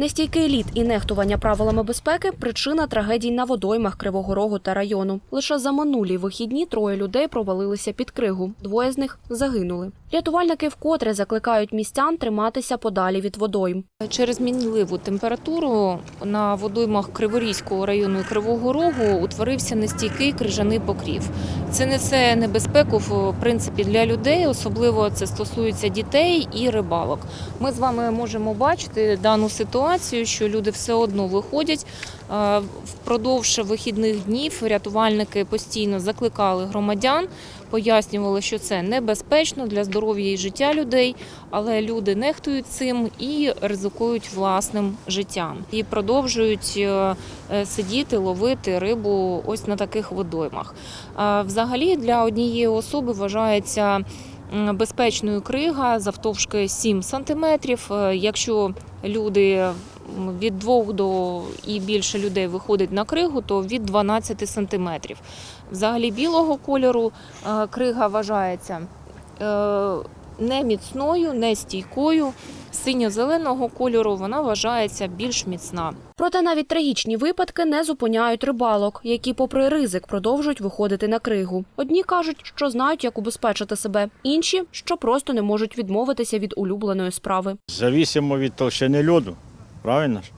Нестійкий лід і нехтування правилами безпеки причина трагедій на водоймах Кривого Рогу та району. Лише за минулі вихідні троє людей провалилися під кригу. Двоє з них загинули. Рятувальники вкотре закликають містян триматися подалі від водойм. Через мінливу температуру на водоймах Криворізького району Кривого Рогу утворився нестійкий крижаний покрів. Це несе небезпеку в принципі для людей, особливо це стосується дітей і рибалок. Ми з вами можемо бачити дану ситуацію, що люди все одно виходять. Е, Впродовж вихідних днів рятувальники постійно закликали громадян, пояснювали, що це небезпечно для здоров'я і життя людей, але люди нехтують цим і ризикують власним життям і продовжують е, е, сидіти, ловити рибу ось на таких водоймах. Взагалі для однієї особи вважається безпечною крига завтовшки 7 сантиметрів. Е, Якщо люди від 2 до і більше людей виходить на кригу, то від 12 сантиметрів. Взагалі білого кольору е, крига вважається е, не міцною, не стійкою. Синьо-зеленого кольору вона вважається більш міцна. Проте навіть трагічні випадки не зупиняють рибалок, які, попри ризик, продовжують виходити на кригу. Одні кажуть, що знають, як убезпечити себе, інші, що просто не можуть відмовитися від улюбленої справи. Завісимо від толщини льоду, правильно ж?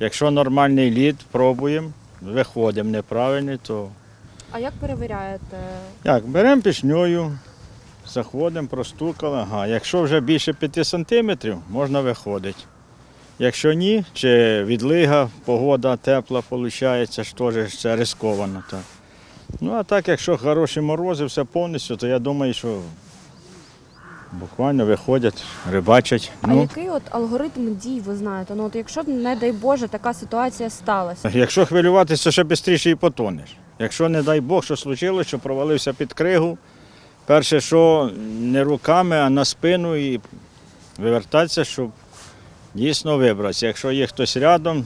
Якщо нормальний лід, пробуємо, виходимо неправильний, то А як перевіряєте? як, беремо пішньою, заходимо, простукали. Ага. Якщо вже більше 5 сантиметрів, можна виходити. Якщо ні, чи відлига, погода тепла, виходить, ж теж це рисковано. Так. Ну а так, якщо хороші морози, все повністю, то я думаю, що буквально виходять, рибачать. А Ну, який от алгоритм дій ви знаєте? Ну от якщо не дай Боже така ситуація сталася. Якщо хвилюватися, то ще швидше і потонеш. Якщо, не дай Бог, що случилось, що провалився під кригу, перше, що не руками, а на спину і вивертатися, щоб дійсно вибратися. Якщо є хтось рядом,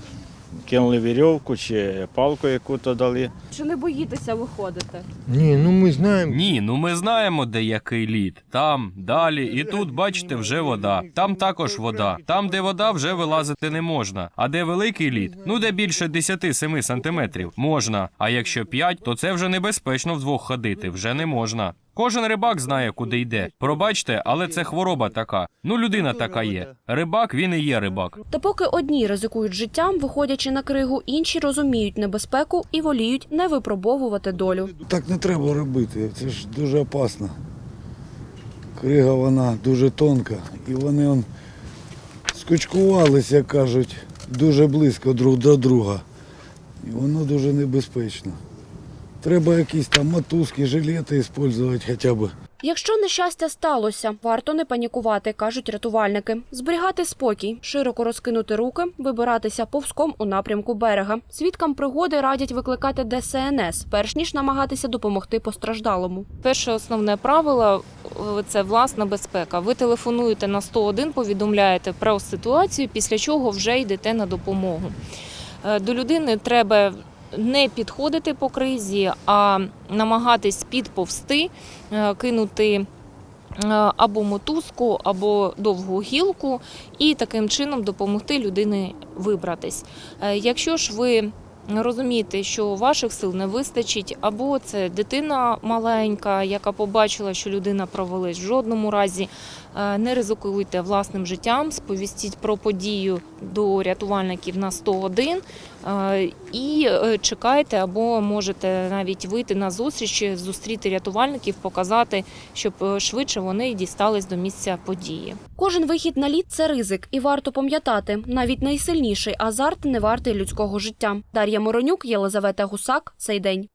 кинули вірьовку чи палку яку-то дали. Чи не боїтеся виходити? Ні, ну ми знаємо. Ні, ну ми знаємо, де який лід. Там, далі, і тут, бачите, вже вода. Там також вода. Там, де вода, вже вилазити не можна. А де великий лід, ну де більше 10-7 сантиметрів, можна. А якщо 5, то це вже небезпечно вдвох ходити, вже не можна. Кожен рибак знає, куди йде. Пробачте, але це хвороба така. Ну, людина така є. Рибак, він і є рибак. Та поки одні ризикують життям, виходячи на кригу, інші розуміють небезпеку і воліють не випробовувати долю. Так не треба робити, це ж дуже опасно. Крига вона дуже тонка, і вони он, скучкувалися, як кажуть, дуже близько друг до друга. І воно дуже небезпечно. Треба якісь там мотузки, жилети використовувати хоча б. Якщо нещастя сталося, варто не панікувати, кажуть рятувальники. Зберігати спокій, широко розкинути руки, вибиратися повзком у напрямку берега. Свідкам пригоди радять викликати ДСНС, перш ніж намагатися допомогти постраждалому. Перше основне правило е, це власна безпека. Ви телефонуєте на 101, повідомляєте про ситуацію, після чого вже йдете на допомогу. Е, До людини треба не підходити по кризі, а намагатись підповсти, е, кинути е, або мотузку, або довгу гілку, і таким чином допомогти людині вибратись. Е, Якщо ж ви розумієте, що ваших сил не вистачить, або це дитина маленька, яка побачила, що людина провалить в жодному разі. Е, Не ризикуйте власним життям, сповістіть про подію до рятувальників на 101 е, і е, чекайте, або можете навіть вийти на зустріч, зустріти рятувальників, показати, щоб швидше вони дістались до місця події. Кожен вихід на лід це ризик, і варто пам'ятати, навіть найсильніший азарт не вартий людського життя. Дар'я Моронюк, Єлизавета Гусак. Цей день.